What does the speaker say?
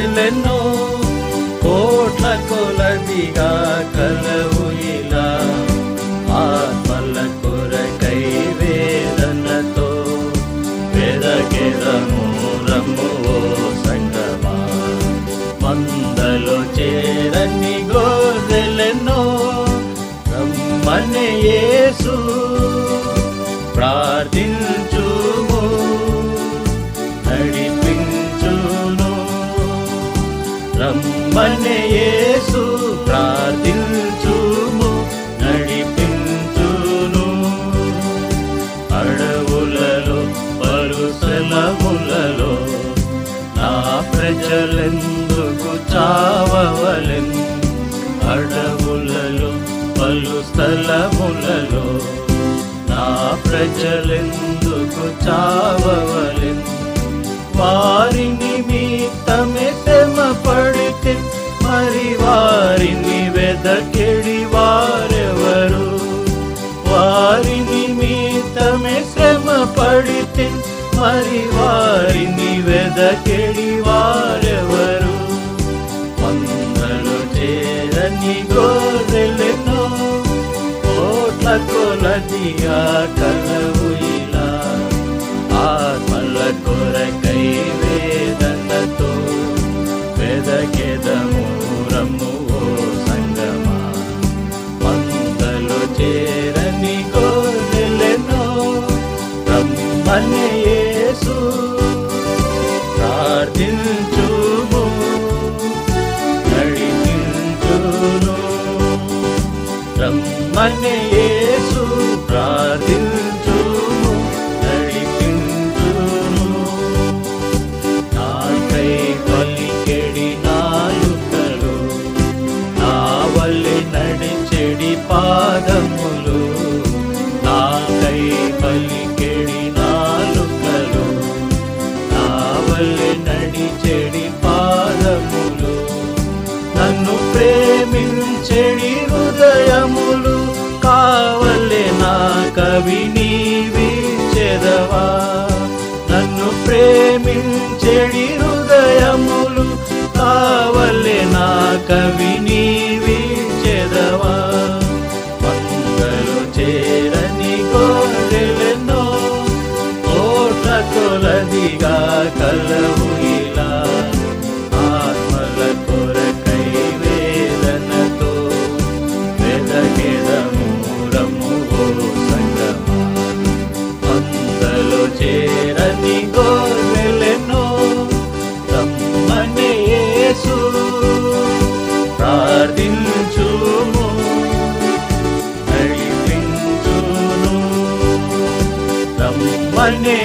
గోరెలెన్నో కోట్ల కొలదిగా కలవు ఇలా. ఆత్మల కొరకై వేదనతో వెదకెదము రమ్ము ఓ సంగమా. మందలో చేరని గోదెలెన్నో రమ్మనే యేసు. ప్రార్థించు మనయేసు ప్రార్థించుము నడిపించును. అడవులలో పరుసలములలో నా ప్రజలెందుకు చావవలెన్? అడవులలో పలు స్థలములలో నా ప్రజలెందుకు చావవలెన్? వారిని మీ తమే వారి నిమిత్తమే శ్రమ పడితే మరి వారిని వెదకెడి వారెవరు? వందలు చేరని గోరెలెన్నో కోట్ల కొలదిగా కలవ అన్యేసు ప్రార్థించుము నడిపించును. రమ్మన్యేసు ప్రార్థించుము నడిపించును. నాకై పలికెడి నాయుకలు నా వల్లే నడిచెడి పాదము వల్లే నడిచెడి పాదములు. నన్ను ప్రేమించెడి హృదయములు. కావలే నా కవి నీవి చెదవా. నన్ను ప్రేమించెడి హృదయములు. కావలే నా కవి నీవిచెదవా గా కలవు ఇలా ఆత్మల కొరకై వేదనతో వెదకెదమూరము ఓ సంగమా మందలో చేరని గోరెలెనో రమ్మని యేసు ప్రార్థించుము నడిపించును రమ్మని